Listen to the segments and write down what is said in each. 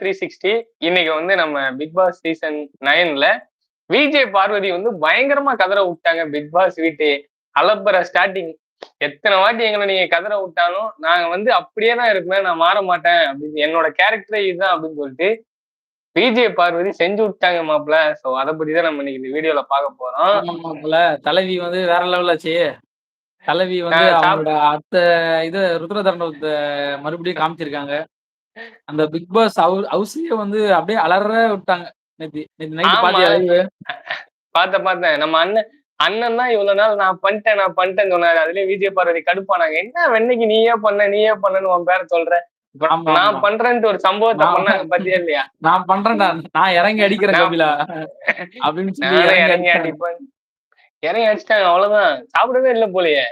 Three sixty இன்னைக்கு வந்து நம்ம பிக் பாஸ் சீசன் நைன்ல விஜய் பார்வதி வந்து பயங்கரமா கதற விட்டாங்க பிக் பாஸ் வீட்டு அலப்பற ஸ்டார்டிங் எத்தனை வாட்டி எங்களை நீங்க கதற விட்டாலும் நாங்க வந்து அப்படியே தான் இருப்பேன் நான் மாற மாட்டேன் அப்படின்னு என்னோட கேரக்டரே இதுதான் அப்படின்னு சொல்லிட்டு விஜய் பார்வதி செஞ்சு விட்டாங்க மாப்பிள. சோ அதை பத்தி தான் நம்ம இன்னைக்கு இந்த வீடியோல பார்க்க போறோம். மாப்பிள. தலைவி வந்து வேற லெவல் ஆச்சு. தலைவி வந்து அவங்களோட அடுத்த இது ருத்ரதண்டத்தை மறுபடியும் காமிச்சிருக்காங்க. அந்த பிக் பாஸ் ஹவுஸையே வந்து அப்படியே அலற விட்டாங்க. நேத்து நேத்து ஆமா. பாத்தியா பார்த்தேன் நம்ம அண்ணன் அண்ணன் தான் இவ்வளவு நாள் நான் பண்ணிட்டேன் நான் பண்ணிட்டேன்னு சொன்னாரு. அதுலயே விஜய் பார்வதி கடுப்பானாங்க. என்ன வெண்ணைக்கு நீயே பண்ண நீயே பண்ணன்னு உன் பேர சொல்ற? நான் பண்றேன்ட்டு ஒரு சம்பவத்தை பண்ணாங்க பாத்தியா இல்லையா? நான் பண்றேன்டா. நான் இறங்கி அடிக்கிறேன் கபிலா. அப்படின்னு இறங்கி அடிப்பேன். இறங்கி அடிச்சிட்டாங்க அவ்வளவுதான். சாப்பிடவே இல்லை போலயே.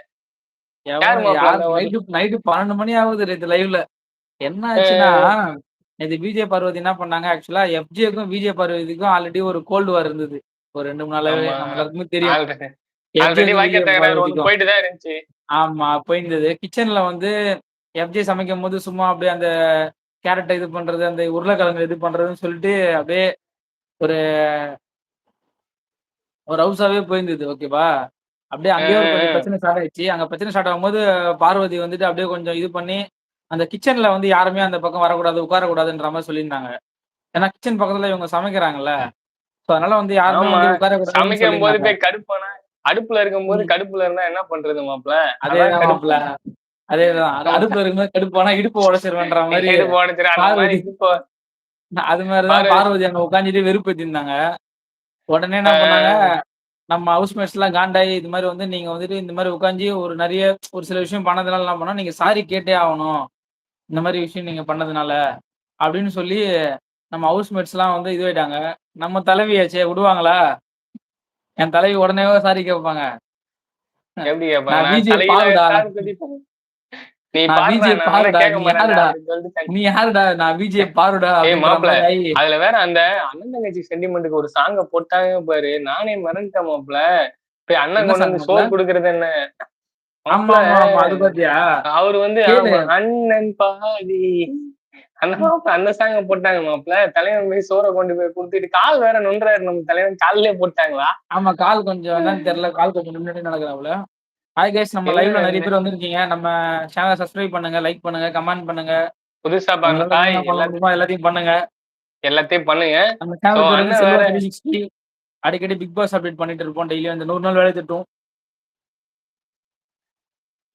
நைட்டு பன்னெண்டு மணி ஆகுது லைவ்ல என்ன ஆச்சுன்னா நேத்து விஜய் பார்வதி என்ன பண்ணாங்க ஆக்சுவலா எஃப்ஜேக்கும் விஜய் பார்வதிக்கும் ஆல்ரெடி ஒரு கோல்டு வார் இருந்தது. ஒரு ரெண்டு மூணு நாளாவே நம்ம எல்லாருக்குமே தெரியும். ஆமா போயிருந்தது. கிச்சன்ல வந்து எஃப்ஜே சமைக்கும் போது சும்மா அப்படியே அந்த கேரட்டை இது பண்றது அந்த உருளைக்கிழங்கு இது பண்றதுன்னு சொல்லிட்டு அப்படியே ஒரு ஒரு ஹவுஸாவே போயிருந்தது ஓகேவா? அப்படியே அங்கேயே ஒரு பிரச்சனை ஸ்டார்ட் ஆயிடுச்சு. அங்க பிரச்சனை ஸ்டார்ட் ஆகும்போது பார்வதி வந்துட்டு அப்படியே கொஞ்சம் இது பண்ணி அந்த கிச்சன்ல வந்து யாருமே அந்த பக்கம் வரக்கூடாது உட்காரக்கூடாதுன்ற மாதிரி சொல்லியிருந்தாங்க. ஏன்னா கிச்சன் பக்கத்துல இவங்க சமைக்கிறாங்கல்ல. ஸோ அதனால வந்து யாருமே வந்து சமைக்கும் போது போய் கடுப்பானா அடுப்புல இருக்கும்போது. கடுப்புல இருந்தா என்ன பண்றது மாப்பிள அதே கடுப்பு. மாப்பிள்ள அதேதான் அது அடுப்புல இருக்கும்போது கடுப்பானா இடுப்பு உடச்சிருவேன்ற மாதிரி பார்வதி இப்போ அது மாதிரிதான் பாரு. பார்வதி அங்க உட்காந்துட்டு வெறுப்பேத்திருந்தாங்க உடனே என்ன பண்ணாங்க நம்ம ஹவுஸ்மேட்ஸ் எல்லாம் காண்டாயி இது மாதிரி வந்து நீங்க வந்துட்டு இந்த மாதிரி உட்காந்து ஒரு நிறைய ஒரு சில விஷயம் பண்ணதுனால என்ன பண்ணோம் நீங்க சாரி கேட்டே ஆகணும். இந்த மாதிரி விஷயம் நீங்க பண்ணதுனால அப்படின்னு சொல்லி நம்ம ஹவுஸ்மேட்ஸ் எல்லாம் வந்து இதுவாயிட்டாங்க. நம்ம தலைவியாச்சே விடுவாங்களா? என் தலைவி உடனே சாரி கேட்பாங்க நீ யாருடா? நான் விஜய் பாருடா அதுல வேற அந்த அண்ணன் தங்கச்சி சென்டிமெண்ட்டுக்கு ஒரு சாங்க போட்டாங்க பாரு. நானே மறந்துட்டேன் மாப்பிள. போய் அண்ணன் கொண்டு வந்து சோறு கொடுக்கறது என்ன? அவர் வந்து கேளு. ஆமா அண்ணன் அந்த சாங்க போட்டாங்க மாப்பிள. தலைவன் போய் சோறை கொண்டு போய் கொடுத்துட்டு கால் வேற நொன்றாரு நம்ம தலைவன் கால்லயே போட்டாங்களா? ஆமா கால் கொஞ்சம் என்னன்னு தெரியல. கால் கொஞ்சம் முன்னாடி நடக்குறாப்புல ஹாய் கைஸ் நம்ம லைவ்ல நிறைய பேர் வந்திருக்கீங்க. நம்ம சேனலை சப்ஸ்கிரைப் பண்ணுங்க லைக் பண்ணுங்க கமெண்ட் பண்ணுங்க. புதுசா பாருங்க எல்லாத்தையும் பண்ணுங்க. எல்லாத்தையும் பண்ணுங்க. அண்ணன் அடிக்கடி பிக் பாஸ் அப்டேட் பண்ணிட்டு இருப்போம். டெய்லி அந்த நூறு நாள் வேலை திட்டம்.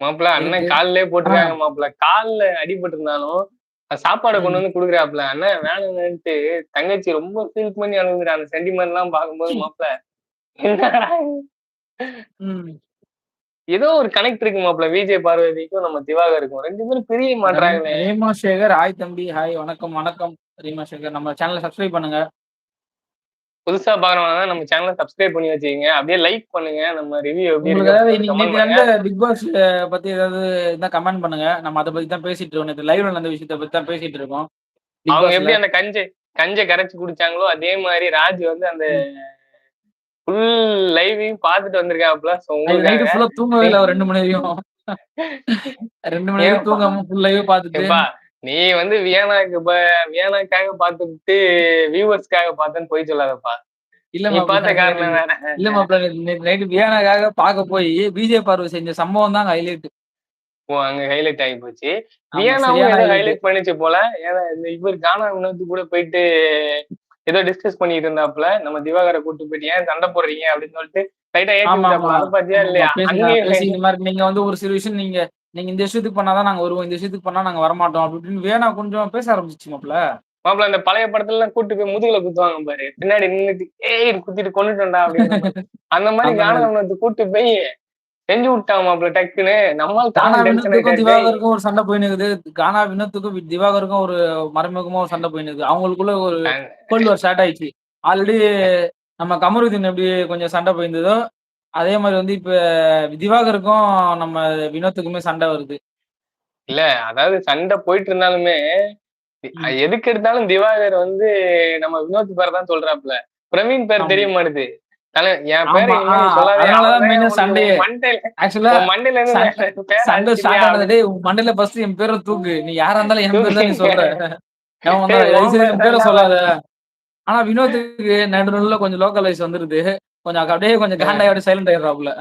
மாப்பிள அண்ணன் ஆஹ் போட்டிருக்காங்க மாப்பிள. கால்ல அடிபட்டு இருந்தாலும் சாப்பாடை கொண்டு வந்து குடுக்குறாப்புல. அண்ணன் வேணும்னுட்டு தங்கச்சி ரொம்ப ஃபீல் பண்ணி அழுகுறா அந்த சென்டிமெண்ட் எல்லாம் பார்க்கும்போது மாப்பிள என்னடா. ஏதோ ஒரு கனெக்ட் இருக்கு மாப்பிள. விஜய் பார்வதிக்கும் நம்ம திவாகருக்கும். ரெண்டு பேரும் பிரிய மாட்றாங்களே ரேமா சேகர். ஹாய் தம்பி. ஹாய் வணக்கம் வணக்கம். ரீமா சேகர். நம்ம சேனலை சப்ஸ்கிரைப் பண்ணுங்க. புதுசா பாக்குறவங்க நம்ம சேனலை சப்ஸ்கிரைப் பண்ணி வச்சுக்கோங்க. அப்படியே லைக் பண்ணுங்க. நம்ம ரிவ்யூ எப்படி இருக்கு பிக் பாஸ் பத்தி ஏதாவது இருந்தா கமெண்ட் பண்ணுங்க. நம்ம அதை பத்தி தான் பேசிட்டு இருக்கோம். நேற்று லைவ்ல நடந்த விஷயத்தை பத்தி தான் பேசிட்டு இருக்கோம். அவங்க எப்படி அந்த கஞ்சை கஞ்சை கரைச்சு குடிச்சாங்களோ அதே மாதிரி ராஜ் வந்து அந்த ஃபுல் லைவையும் பார்த்துட்டு வந்திருக்காப்ல சோ ஃபுல்லா தூங்கவே இல்லை. ரெண்டு மணி வரையும். ரெண்டு மணி வரையும் தூங்காம ஃபுல் லைவ் பார்த்துட்டு நீ வந்து வியனாக்கு வியனாக்காக பார்த்துட்டு வியூவர்ஸ்க்காக பார்த்தேன்னு போய் சொல்லாதப்பா. இல்ல பார்த்த காரணம் வேற. இல்ல மாப்பிள்ள நைட்டு வியானாக்காக பார்க்க போய் பிஜே பார்வை செஞ்ச சம்பவம் தான் ஹைலைட் ஓ அங்க ஹைலைட் ஆகி போச்சு. வியனாவும் ஏதோ ஹைலைட் பண்ணிச்சு போல. ஏன்னா இவர் கானா வினோத்து கூட போயிட்டு ஏதோ டிஸ்கஸ் பண்ணிட்டு இருந்தாப்புல. நம்ம திவாகரை கூட்டு போயிட்டு ஏன் சண்டை போடுறீங்க? அப்படின்னு சொல்லிட்டு லைட்டா ஏற்றி பாத்தியா இல்லையா? நீங்க வந்து ஒரு சில விஷயம் நீங்க நீங்க இந்த விஷயத்துக்கு பண்ணாதான் நாங்க வருவோம் இந்த விஷயத்துக்கு பண்ணா நாங்க வரமாட்டோம் அப்படி இப்படின்னு வேணா கொஞ்சம் பேச ஆரம்பிச்சிச்சு மாப்பிள்ள மாப்பிள்ள அந்த பழைய படத்துல எல்லாம் கூட்டு போய் முதுகுல குத்துவாங்க பாரு. பின்னாடி நின்னுட்டு ஏய் குத்திட்டு கொண்டுட்டோம்டா அப்படின்னு அந்த மாதிரி. வினோத்து கூட்டு போய் செஞ்சு விட்டான் மாப்பிள்ள டக்குன்னு. நம்மால் கானா வினோத்துக்கும் திவாகருக்கும் ஒரு சண்டை போயினுக்குது. கானா வினோத்துக்கும் திவாகருக்கும் ஒரு மறைமுகமா ஒரு சண்டை போயினுக்குது. அவங்களுக்குள்ள ஒரு கோல்டு வார் ஸ்டார்ட் ஆயிடுச்சு. ஆல்ரெடி நம்ம கமருதீன் எப்படி கொஞ்சம் சண்டை போயிருந்ததோ அதே மாதிரி வந்து இப்ப திவாகருக்கும் நம்ம வினோத்துக்குமே சண்டை வருது. இல்ல அதாவது சண்டை போயிட்டு இருந்தாலுமே ம். எதுக்கு எடுத்தாலும் திவாகர் வந்து நம்ம வினோத் பேர் தான் சொல்றாப்புல. பிரவீன் பேர் ஆமா. தெரிய மாட்டுது. தல- என் பேர் ஆமா இனிமே நீ மெயினா சண்டையே. உன் மண்டையில ஆக்சுவலா உன் சண்டை வேற பேர் சண்டை அடிச்சிட்டியா? ஸ்டார்ட் ஆனது டேய் உன் மண்டையில ஃபர்ஸ்ட் என் பேரை தூக்கு. நீ யாரா இருந்தாலும் என் பேர் தான் நீ சொல்ற. டேய், செய்து என் பேரை சொல்லாத. ஆனா வினோத்துக்கு நடு நடுவுல கொஞ்சம் லோக்கல் வாய்ஸ் வந்துருது. கொஞ்சம் அப்படியே கொஞ்சம் காண்டாயி அப்படியே சைலண்ட் ஆயிடுறாப்புல.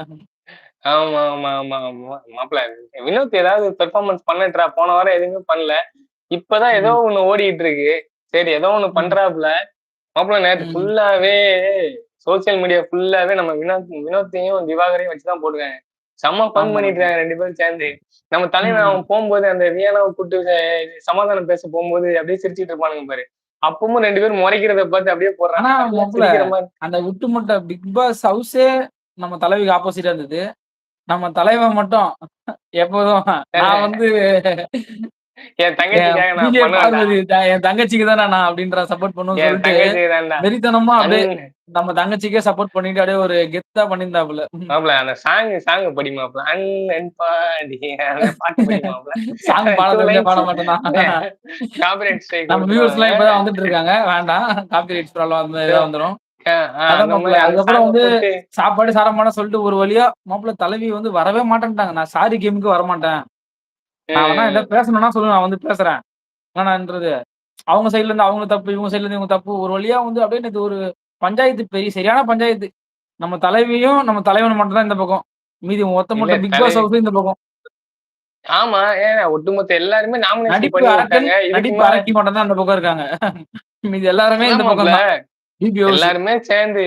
ஆமா, ஆமா, ஆமா, ஆமா. மாப்பிள வினோத் ஏதாவது பெர்ஃபார்மன்ஸ் பண்ணட்டுறா. போன வாரம் எதுவுமே பண்ணல. இப்பதான் ஏதோ. ஒண்ணு ஓடிட்டு இருக்கு. சரி ஏதோ ஒண்ணு. பண்றாப்புல. மாப்பிள நேத்து ம். ஃபுல்லாவே சோசியல் மீடியா ஃபுல்லாவே நம்ம வினோத் வினோத்தையும், திவாகரையும் வச்சு தான் போட்டுருக்காங்க. செம்ம ஃபன் பண்ணிட்டு. இருக்காங்க 2 பேரும் சேர்ந்து. நம்ம தலைவன். அவன் போம்போது அந்த வியானாவ கூட்டு சமாதானம் பேச போம்போது அப்படியே சிரிச்சுட்டு இருப்பானுங்க பாரு. அப்பவும் 2 பேரும் முறைக்கிறத பார்த்து அப்படியே போடுறாங்க. அந்த ஒட்டுமொத்த பிக் பாஸ் ஹவுஸே நம்ம தலைவிக்கு ஆப்போசிட்டா இருந்தது. நம்ம தலைவன் மட்டும் எப்போதும் நான் வந்து என் தங்கச்சிக்கு தானே நான் அப்படின்ற சப்போர்ட் தான்டா. வெறித்தனமா அப்படியே நம்ம தங்கச்சிக்கே சப்போர்ட் பண்ணிட்டு அப்படியே ஒரு கெத்தா பண்ணியிருந்தாப்புல. மாப்ள அந்த சாங் சாங் படி மாப்ள. அண்ணன் பாடி அந்த பாட்டு. சாங் பாட 2 தெரிஞ்சா பாட மாட்டேனா? காப்பிரைட் ஸ்ட்ரைக் நம்ம வியூவர்ஸ்லாம் குடுத்துருவாங்க. இப்பதான் வந்துட்டு இருக்காங்க. வேண்டாம். காப்பிரைட்ஸ் ப்ராப்ளம் வந்து இதா வந்துரும். அந்த அந்த அதுக்கப்புறம் வந்து சாப்பாடு சாப்பிட சொல்லிட்டு ஒரு வழியா மாப்பிள தலைவி வந்து வரவே மாட்டேன்ட்டாங்க. நான் சாரி கேமுக்கு வரமாட்டேன். நான். என்கிட்ட பேசணும்னா சொல்லுங்க. நான் வந்து பேசுறேன். வேணான்றது. அவங்க சைடுல இருந்து அவங்க தப்பு, இவங்க சைடுல இருந்து இவங்க தப்பு. ஒரு வழியா வந்து அப்படியே ஒரு பஞ்சாயத்து பெரிய சரியான பஞ்சாயத்து. நம்ம தலைவியும், நம்ம தலைவனும் மட்டும் தான் இந்த பக்கம். மீதி இல்ல ஒட்டுமொத்த பிக் பாஸ் ஹவுஸும் இந்த பக்கம். ஆமா. ஏன் ஒட்டுமொத்த எல்லாருமே நாமினேஷன் நடிப்பு அரக்கன், நடிப்பு அரக்கி மட்டும் தான் அந்த பக்கம் இருக்காங்க. மீதி எல்லாருமே இந்த. பக்கம் ஹவுஸ். எல்லாருமே சேர்ந்து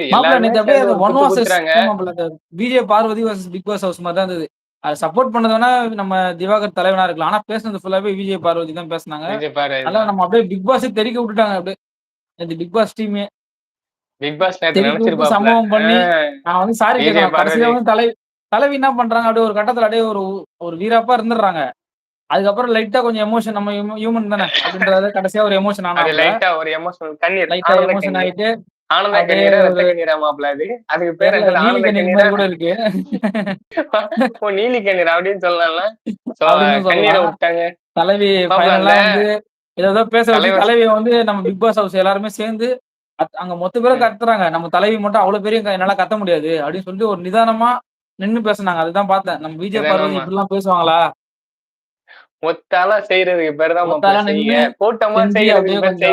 Vijay Parvathi versus Bigg Boss house மாரி தான் இருந்தது. அத சப்போர்ட் பண்ணது வேணா நம்ம திவாகர் தலைவனா இருக்கலாம். ஆனா பேசுனது ஃபுல்லாவே விஜய் பார்வதி தான் பேசுனாங்க. அதனால. நம்ம அப்படியே பிக் பாஸே தெறிக்க விட்டுட்டாங்க அப்படியே. இந்த பிக் பாஸ் டீமே. Bigg Boss. சம்பவம். பண்ணி, நான் வந்து சாரி விஜய் கேட்கணும். கடைசியா பார்வதி. வந்து தலை தலைவி என்ன பண்றாங்க அப்படியே ஒரு கட்டத்துல அப்படியே ஒரு ஒரு வீராப்பா இருந்துடுறாங்க. அதுக்கப்புறம் லைட்டா கொஞ்சம் எமோஷன் நம்ம ஹியூம ஹியூமன் தானே அப்படின்றத கடைசியா ஒரு எமோஷன் ஆனாப்புல. லைட்டா ஒரு எமோஷனல் கண்ணீர். லைட்டா எமோஷன். ஆயிட்டு ஆனந்த கண்ணீரா, ரத்த கண்ணீரா மாப்ள அது? அதுக்கு பேர் ஆனந்த கண்ணீர் கூட இருக்கு. ஓ நீலி கண்ணீர் அப்படின்னு சொல்லலாம்ல. சோ அப்படின்னு கண்ணீர சொல்லலாம். விட்டாங்க. தலைவி ஏதேதோ பேச தலைவிய வந்து நம்ம பிக் பாஸ் ஹவுஸ் எல்லாருமே சேர்ந்து அங்க மொத்த பேரும். கத்துறாங்க. நம்ம தலைவி மட்டும் அவ்வளோ பேரையும் க என்னால கத்த முடியாது. அப்படின்னு சொல்லிட்டு ஒரு நிதானமா நின்னு பேசுனாங்க. அதுதான் பார்த்தேன். நம்ம விஜய் பார்வதி நிதானமா. இப்படிலாம் பேசுவாங்களா? ஒத்தாளா செய்யறதுக்கு பேரு தான் கூட்டமா செய்யறதுக்கு.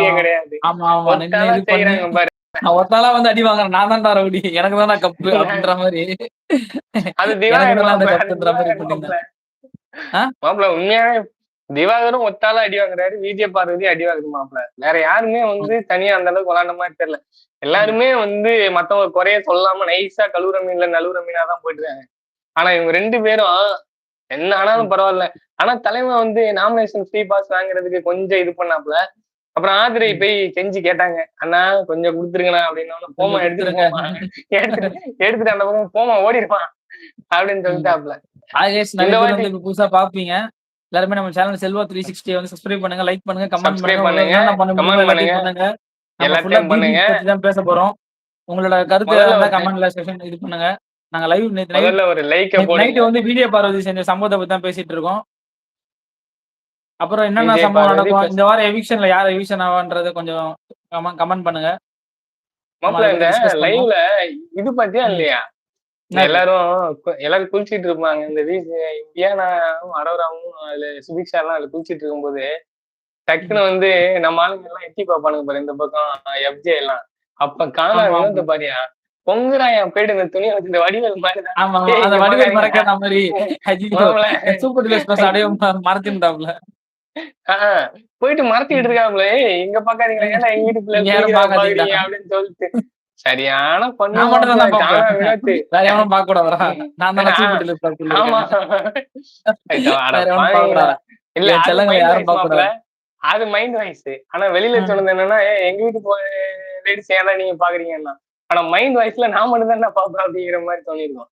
ஆமா, ஆமா. நின்னு. நான் வந்து அடி வாங்குறேன். நான் தான்டா ரவுடி. எனக்கு தான்டா கப்பு அப்படின்ற மாரி. அது திவாகர் உண்மையாவே திவாகரும் ஒத்தாளா அடி வாங்குறாரு. விஜய் பார்வதி அடி வாங்குது மாப்ள. வேற யாருமே வந்து தனியா அந்த அளவுக்கு விளையாண்ட மாரி தெரியல. எல்லாருமே வந்து மத்தவங்க குறைய சொல்லாம நைஸா கழுவுற மீன்ல நழுவுற மீனா தான் போயிட்டு இருக்காங்க. ஆனா இவங்க 2 பேரும் என்ன ஆனாலும் ம். பரவால்ல. ஆனா தலைவன் வந்து நாமினேஷன் ஃப்ரீ பாஸ் வாங்குறதுக்கு கொஞ்சம் இது பண்ணாப்ல. அப்புறம் ஆதிரை. போய் கெஞ்சி கேட்டாங்க. அண்ணா கொஞ்சம் குடுத்துருங்கண்ணா அப்படின்னோன, போம்மா கொஞ்சம் எடுத்துட்டு. போம்மா. எடுத்துட்டு எடுத்துட்டு அந்த பக்கம் போம்மா ஓடிருமா அப்படின்னு. சொல்லிட்டாப்ல. புதுசா பார்ப்பீங்க. எல்லாருமே நம்ம சேனல் செல்வா 360 வந்து சப்ஸ்கிரைப் பண்ணுங்க, லைக் பண்ணுங்க, கமெண்ட் பண்ணுங்க. பண்ணுங்க. எல்லாத்தையும் பண்ணுங்க. தான் பேச போறோம். உங்களோட கருத்து கமெண்ட்ல செக்ஷன் இது பண்ணுங்க. நாங்க லைவ் நேத்து ஒரு போடுங்க. நைட் வந்து விஜய் பார்வதி செஞ்ச சம்பவத்த பத்தி தான் பேசிட்டு இருக்கோம். அப்புறம் என்னென்ன சம்பவம் நடக்கும்? இந்த வாரம் எவிக்ஷன்ல யார் எவிக்ஷன் ஆவான்றத கொஞ்சம் கமெண்ட் பண்ணுங்க. இந்த. லைவ்ல இது பாத்தியா. இல்லையா? எல்லாரும் எல்லாரும் குளிச்சிட்டு இருப்பாங்க. இந்த வி வியானாவும், அரோராவும் அதுல சுபிக்ஷாலாம் அதுல குளிச்சிட்டு இருக்கும்போது. டக்குன்னு வந்து நம்ம ஆளுங்க எல்லாம் எட்டி பாப்பானுங்க பாரு இந்த பக்கம் எஃப்ஜே எல்லாம். அப்ப காணா ஆமா. பாரியா? பொங்குறாயா போயிட்டு இந்த துணிய வச்சு இந்த வடிவேல் மாரி தான். ஆமா, அந்த வடிவேல். மறைக்காத! மாப்ள சூப்பர் டீலக்ஸ் அப்படியே ம மறைச்சிருந்தாப்ல. ஆ போயிட்டு மறைச்சுக்கிட்டு ம். இருக்காப்புல. ஏய் இங்க பாக்காதீங்களா? ஏன்டா எங்க வீட்டு பிள்ளை அப்படின்னு சொல்லிட்டு. சரியான பண்ணு நான் மட்டும். தான் தான் காணா. வேற எவனும் பார்க்க கூடாதுடா. நான். இல்ல என் அது மைண்ட் யாரும் வாய்ஸ் பார்க்க மாப்ள. கூடாது. அது மைண்ட் வாய்ஸ். ஆனா வெளியில. சொன்னது என்னன்னா, எங்க வீட்டு லேடீஸ் ஏன்டா நீங்க பாக்குறீங்கன்னா. ஆனா மைண்ட் வாய்ஸ்ல நான் மட்டும் பார்ப்பேன் அப்படிங்கிற மாரி தோணியிருக்கும்.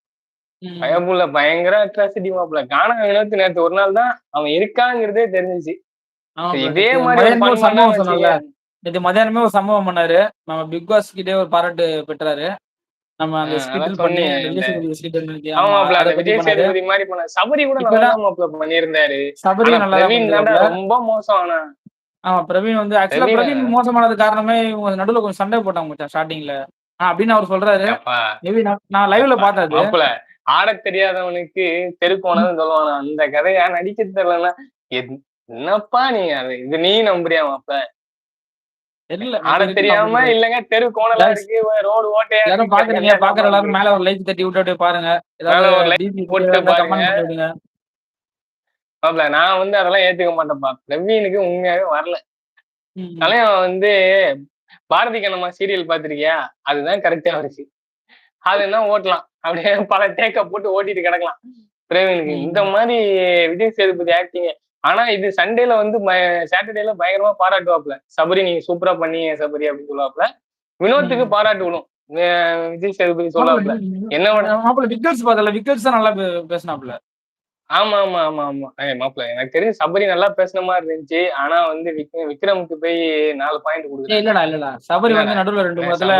ம். பயப்புள்ள பயங்கர அட்ராசிட்டி மாப்ள. கானா வினோத் நேத்து ஒரு நாள் தான் அவன் இருக்காங்கிறதே தெரிஞ்சுச்சு. இதே நேத்து ஒரு மதியானமே ஒரு சம்பவம் பண்ணாரு. நம்ம பிக் பாஸ் கிட்டயே ஒரு பாராட்டு பெற்றாரு. நம்ம அந்த அதான் ஸ்கிட் பண்ணி சபரி கூட நல்லா. ரொம்ப மோசம் ஆனா. ஆமா பிரவீன் வந்து ஆக்சுவலா பிரவீன மோசமானது காரணமே இவங்க நடுவுல கொஞ்சம் சண்டை போட்டாங்க மச்சான் ஸ்டார்ட்டிங்ல. ஆ அப்படின்னு அவர் சொல்றாரு. மேபி நான் லைவ்ல. மாப்ள ஆடத் தெரியாதவனுக்கு ம். தெருக்கோணம்னு சொல்லுவானா. அந்த கதைய நடிக்க தெரியலன்னா, என் என்னப்பா நீ அது இது நீ நம்புறியா மாப்ள? இல்ல தெரியாம இல்லங்க தெரு கோணலா இருக்கு ரோடு ஓட்டையா இருக்கு, பாக்குறீங்க பாக்குற எல்லாரும். மேல ஒரு லைக் தட்டி விட்டு பாருங்க ஒரு ஏதாவது போட்டு பாருங்க. மாப்ள, நான் வந்து அதெல்லாம் ஏத்துக்க மாட்டேன்ப்பா பிரவீனுக்கு உண்மையாவே வரல. தலைவன் வந்து பாரதி கண்ணம்மா சீரியல் பாத்திருக்கியா அதுதான் கரெக்டா இருக்கு அதுன்னா ஓட்டலாம் அப்படியே பல டேக்க போட்டு ஓட்டிட்டு கிடக்கலாம் பிரவீனுக்கு. இந்த மாதிரி விஜய் சேதுபதி ஆக்டிங் ஆனா இது சண்டேல வந்து சாட்டர்டேல பயங்கரமா பாராட்டுவாப்ல சபரி நீங்க சூப்பரா பண்ணீங்க சபரி அப்படின்னு சொல்லுவாப்ல வினோத்துக்கு. பாராட்டு அஹ் விஜய் சேதுபதி சொல்லுவாப்ல என்ன விக்கெட்ஸ் பார்த்தல விக்கெட்ஸ் தான் நல்லா பே- பேசினாப்புல. ஆமா ஆமா ஆமா ஆமா. ஏய் மாப்பிள்ள எனக்கு தெரிஞ்சு சபரி நல்லா பேசுன மாதிரி இருந்துச்சு. ஆனா வந்து விக்- விக்ரமுக்கு போய் நாலு பாயிண்ட் கொடுக்குறாங்க. இல்லடா இல்லடா. சபரி வந்து? நடுவுல ரெண்டு சபரி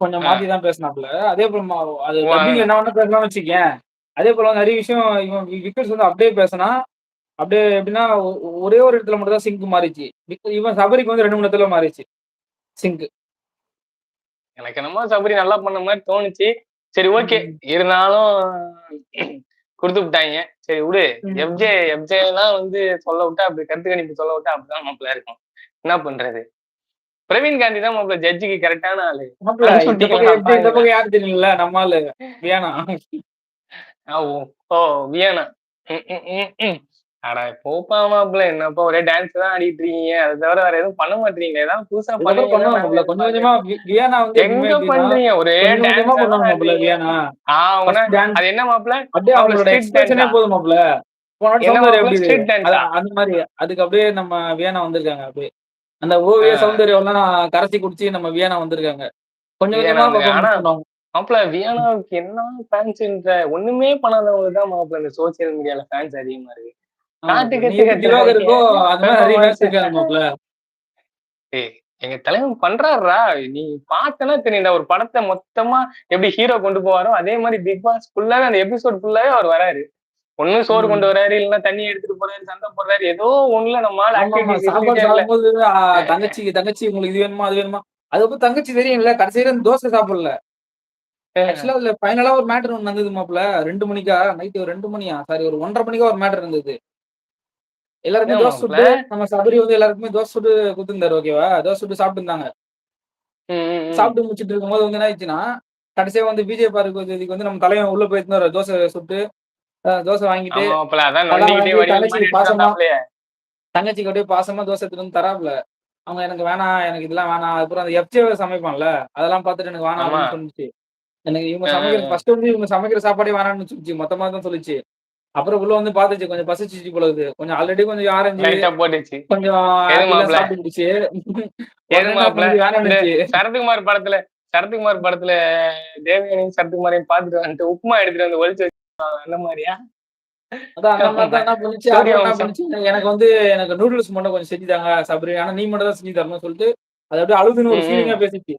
கொஞ்சம். மாத்தி தான் பேசினாப்புல. அதே போல அது என்ன வேணா பேசலாம்னு வச்சுக்கேன். அதே போல நிறைய விஷயம் இவன் விக்கெட்ஸ் வந்து அப்படியே பேசினா அப்படியே எப்படின்னா ஒரே ஒரு இடத்துல மட்டும் தான் சிங்க் மாறிச்சு இவன் சபரிக்கு வந்து ரெண்டு மூணு இடத்துல மாறிச்சு சிங்க் எனக்கு என்னமோ சபரி நல்லா பண்ண மாதிரி தோணுச்சு. சரி ஓகே. இருந்தாலும் கொடுத்து விட்டாங்க. சரி விடு. ம். எஃப்ஜே எஃப்ஜே எல்லாம் வந்து சொல்ல விட்டா அப்படி கருத்து கணிப்பு சொல்ல விட்டா அப்படிதான் மாப்பிள்ள இருக்கும். என்ன பண்றது? பிரவீன் காந்தி தான் மாப்பிள்ள ஜட்ஜுக்கு கரெக்டான ஆளு. யாரு தெரியல நம்ம ஆளு வியானா. ஓ வியனா. அட போப்பா மாப்பிள்ள என்னப்பா ஒரே டான்ஸ் தான் ஆடிட்டு இருக்கீங்க அதை தவிர வேற எதுவும் பண்ண மாட்டீங்க ஏதாவது புதுசா. நாங்க கொஞ்சம் கொஞ்சமா வியானா வந்து எங்க பண்றீங்க? ஒரே டான்ஸ் பண்ணுவாங்க வியானா அது என்ன மாப்பிள்ள? அப்படியே அவங்களோட எக்ஸ்பிரஷனே? போதும் மாப்பிள்ள. அந்த மாதிரி. அதுக்கு அப்படியே நம்ம வியானா வந்திருக்காங்க அப்படியே. அந்த ஓவிய. சௌந்தர்யம் எல்லாம் கரைச்சி குடிச்சு நம்ம வியானா வந்திருக்காங்க. கொஞ்சம் கொஞ்சமா ஆனா- மாப்பிள்ள வியானாவுக்கு என்ன ஃபேன்ஸ்ன்ற ஒண்ணுமே பண்ணாதவங்களுக்கு தான் மாப்பிள்ள இந்த சோசியல் மீடியால ஃபேன்ஸ் அதிகமா இருக்கு. எங்க தலைவன் பண்றாருடா. நீ பார்த்தனா தெரியும்டா ஒரு படத்தை மொத்தமா எப்படி ஹீரோ கொண்டு போவாரோ அதே மாதிரி பிக் பாஸ் ஃபுல்லாவே அந்த எபிசோட் ஃபுல்லாவே அவர் வராரு. ஒண்ணு சோறு. கொண்டு வராரு இல்லைன்னா தண்ணி எடுத்துட்டு போறாரு சண்டை போடுறாரு ஏதோ ஒண்ணுல நம்மளால தங்கச்சி தங்கச்சி உங்களுக்கு இது வேணுமா அது வேணுமா? அது அப்ப தங்கச்சி தெரியும்ல கடைசியில தோசை சாப்பிடல. ஆக்சுவலா அதுல ஃபைனலா ஒரு மேட்டர் ஒன்று நடந்தது மாப்பிள்ள ரெண்டு மணிக்கா? நைட்டு ஒரு ரெண்டு மணியா? சாரி ஒரு ஒன்றரை மணிக்கா ஒரு மேட்டர் இருந்தது எல்லாருமே தோசை? சுட்டு நம்ம சபரி வந்து எல்லாருக்குமே தோசை சுட்டு கொடுத்துருந்தாரு ஓகேவா தோசை சுட்டு சாப்பிட்டு இருந்தாங்க சாப்பிட்டு முடிச்சிட்டு இருக்கும்போது வந்து என்ன ஆயிடுச்சுன்னா கடைசியா வந்து பிஜே பார்வதிக்கு வந்து நம்ம தலைவன் உள்ள போயிருந்தாரு தோசை சுட்டு தோசை வாங்கிட்டு தங்கச்சி பாசமா-. தங்கச்சிக்கு அப்படியே பாசமா தோசை எடுத்துட்டு வந்து தராப்ல. அவங்க எனக்கு வேணாம் எனக்கு இதெல்லாம் வேணாம். அப்புறம் அந்த எஃப்ஜே சமைப்பான்ல அதெல்லாம் பார்த்துட்டு எனக்கு வேணாம். அப்படின்னு சொல்லிச்சு. எனக்கு இவங்க சமைக்கிற. ஃபர்ஸ்ட் வந்து இவங்க சமைக்கிற சாப்பாடே வேணாம்னு சொல்லிச்சு. மொத்தமா தான் சொல்லிச்சு. அப்புறம் உள்ள வந்து பார்த்துச்சு கொஞ்சம் பசிச்சிச்சு போல இருக்குது. கொஞ்சம் ஆல்ரெடி கொஞ்சம் ஆரஞ்சு போட்டுச்சு. கொஞ்சம் சரத்குமார் படத்துல சரத்குமார் படத்துல தேவயானி சரத்குமாரையும் பார்த்துட்டு வந்துட்டு உப்புமா எடுத்துட்டு வந்து வச்சிருப்பாங்க. அந்த மாதிரியா? எனக்கு வந்து எனக்கு நூடுல்ஸ் மட்டும் கொஞ்சம் செஞ்சு தாங்க சபரி. ஆனா நீ மட்டும் தான் செஞ்சு தரணும்னு சொல்லிட்டு அது அப்படியே அழுதுன்னு ஒரு. ஃபீலிங்கா பேசிச்சு.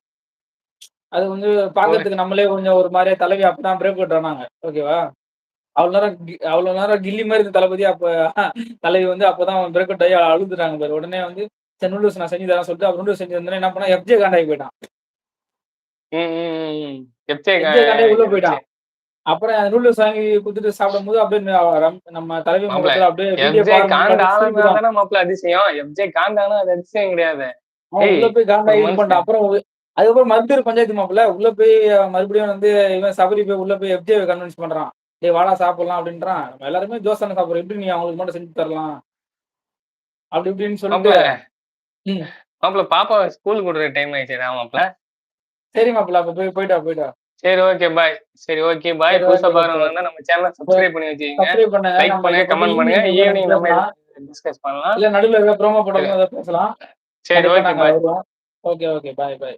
அது வந்து பாக்குறதுக்கு நம்மளே கொஞ்சம் ஒரு மாதிரியா தலைவி அப்பதான் பிரேக் விட்டுறாங்க ஓகேவா அவ்வளவு நேரம் அவ்வளவு நேரம் கில்லி மாதிரி இருந்த தளபதி அப்ப தலைவி வந்து அப்பதான் பிரேக் அவுட் ஆகி அழுதுறாங்க பாரு. உடனே வந்து சரி நூடுல்ஸ் நான் செஞ்சு தரேன் சொல்லிட்டு அப்புறம் நூடுல்ஸ் செஞ்சு தந்தேன் என்ன பண்ணா எஃப்ஜே காண்டாகி போயிட்டான். எஃப்ஜே உள்ள போயிட்டான். அப்புறம் நூடுல்ஸ் வாங்கி கொடுத்துட்டு சாப்பிடும்போது அப்படியே ந- ரம்- நம்ம தலைவி முகத்துல அப்படியே எப்ஜே அதிசயம். எப்ஜே காண்டானா அது அதிசயம் கிடையாது. உள்ள போய் காண்டாகி பண்ணான் அப்புறம் அதுக்கப்புறம் மறுபடியும் ஒரு பஞ்சாயத்து மாப்பிள்ள உள்ள போய் மறுபடியும் வந்து இவன் சபரி போய் உள்ள போய் எஃப்ஜே கன்வின்ஸ் பண்றான். டேய் வாடா சாப்பிடலாம் அப்படின்றான். நம்ம எல்லாருமே தோசை தானே சாப்பிடுறோம். எப்படி நீ அவங்களுக்கு மட்டும் செஞ்சு தரலாம்? அப்படி இப்படின்னு சொல்லிட்டு மாப்பிள்ள ம். மாப்பிள்ள பாப்பா ஸ்கூலுக்கு விடுற டைம் ஆயிடுச்சுடா மாப்பிள்ள சரி மாப்பிள்ள அப்ப போய் போயிட்டா போயிட்டா சரி ஓகே பாய் சரி ஓகே பாய் புதுசா பாக்குறவங்க இருந்தா நம்ம சேனலை சப்ஸ்கிரைப் பண்ணி வச்சுக்கோங்க. சப்ஸ்கிரைப் பண்ணுங்க லைக் பண்ணுங்க கமெண்ட் பண்ணுங்க. ஈவினிங் நம்ம. டிஸ்கஸ் பண்ணலாம். இல்ல நடுவுல ஏதாவது ப்ரோமோ அதை பேசலாம். சரி okay bye okay okay bye bye